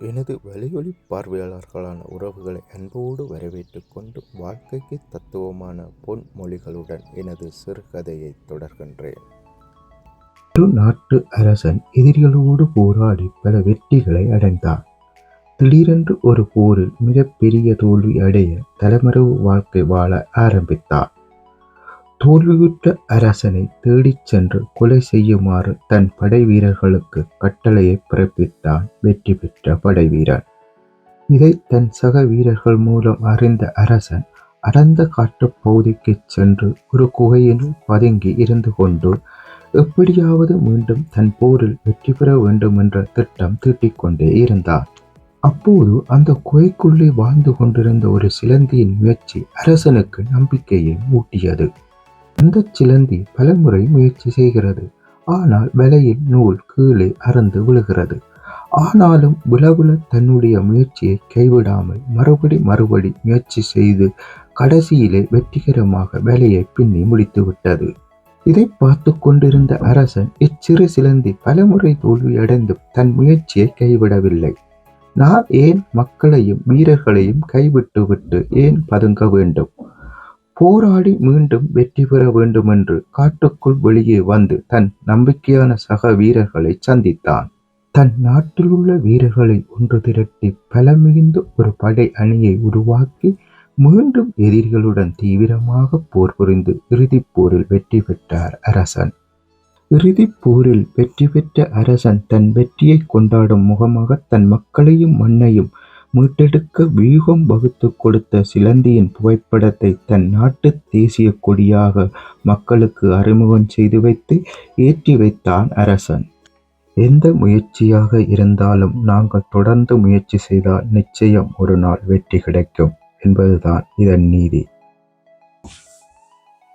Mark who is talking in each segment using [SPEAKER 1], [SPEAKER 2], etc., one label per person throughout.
[SPEAKER 1] எனது வலையொலி பார்வையாளர்களான உறவுகளை அன்போடு வரவேற்று கொண்டு வாழ்க்கைக்கு தத்துவமான பொன்மொழிகளுடன் எனது சிறுகதையை தொடர்கின்றேன்.
[SPEAKER 2] ஒரு நாட்டு அரசன் எதிரிகளோடு போராடி பல வெற்றிகளை அடைந்தான். திடீரென்று ஒரு போரில் மிகப்பெரிய தோல்வி அடைய தலைமறைவு வாழ்க்கை வாழ ஆரம்பித்தார் தோல்வியுற்ற அரசனை தேடிச் சென்று கொலை செய்யுமாறு தன் படை வீரர்களுக்கு கட்டளையை பிறப்பித்தான் வெற்றி பெற்ற படை வீரன். இதை தன் சக வீரர்கள் மூலம் அறிந்த அரசன் அடர்ந்த காட்டுப் பகுதிக்கு சென்று ஒரு குகையினுள் பதுங்கி இருந்து கொண்டு எப்படியாவது மீண்டும் தன் போரில் வெற்றி பெற வேண்டும் என்ற திட்டம் தீட்டிக்கொண்டே இருந்தார் அப்போது அந்த குகைக்குள்ளே வாழ்ந்து கொண்டிருந்த ஒரு சிலந்தியின் முயற்சி அரசனுக்கு நம்பிக்கையை ஊட்டியது. அந்த சிலந்தி பலமுறை முயற்சி செய்கிறது. ஆனால் வலையில் நூல் கீழே அறந்து விழுகிறது. ஆனாலும் விளவுல தன்னுடைய முயற்சியை கைவிடாமல் மறுபடி மறுபடி முயற்சி செய்து கடைசியிலே வெற்றிகரமாக வேலையை பின்னி முடித்து விட்டது. இதை பார்த்து கொண்டிருந்த அரசன் இச்சிறு சிலந்தி பலமுறை தோல்வியடைந்து தன் முயற்சியை கைவிடவில்லை. நான் ஏன் மக்களையும் வீரர்களையும் கைவிட்டு விட்டு ஏன் பதுங்க வேண்டும்? போராடி மீண்டும் வெற்றி பெற வேண்டுமென்று காட்டுக்குள் வெளியே வந்து தன் நம்பிக்கையான சக வீரர்களை சந்தித்தான். தன் நாட்டில் உள்ள வீரர்களை ஒன்று திரட்டி பலமிகுந்த ஒரு படை அணியை உருவாக்கி மீண்டும் எதிரிகளுடன் தீவிரமாக போர் புரிந்து இறுதிப் போரில் வெற்றி பெற்றார் அரசன். இறுதிப் போரில் வெற்றி பெற்ற அரசன் தன் வெற்றியை கொண்டாடும் முகமாக தன் மக்களையும் மண்ணையும் மீட்டெடுக்க வியூகம் வகுத்து கொடுத்த சிலந்தியின் புகைப்படத்தை தன் நாட்டு தேசிய கொடியாக மக்களுக்கு அறிமுகம் செய்து வைத்து ஏற்றி வைத்தான் அரசன். எந்த முயற்சியாக இருந்தாலும் நாங்கள் தொடர்ந்து முயற்சி செய்தால் நிச்சயம் ஒரு நாள் வெற்றி கிடைக்கும் என்பதுதான் இதன் நீதி.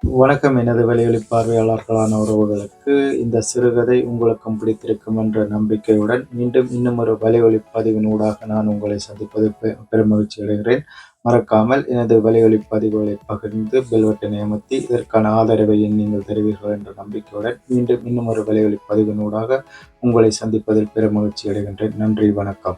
[SPEAKER 3] வணக்கம் எனது வெளியொலி பார்வையாளர்களான உறவுகளுக்கு இந்த சிறுகதை உங்களுக்கும் பிடித்திருக்கும் என்ற நம்பிக்கையுடன் மீண்டும் இன்னும் ஒரு வலையொலி பதிவினூடாக நான் உங்களை சந்திப்பது பெ- பெருமகிழ்ச்சி அடைகிறேன். மறக்காமல் எனது வலையொலி பதிவுகளை பகிர்ந்து பெல்வெட்டை அமர்த்தி இதற்கான ஆதரவை நீங்கள் தருவீர்கள் என்ற நம்பிக்கையுடன் மீண்டும் இன்னும் ஒரு வலையொலி பதிவினூடாக உங்களை சந்திப்பதில் பெருமகிழ்ச்சி அடைகின்றேன். நன்றி வணக்கம்.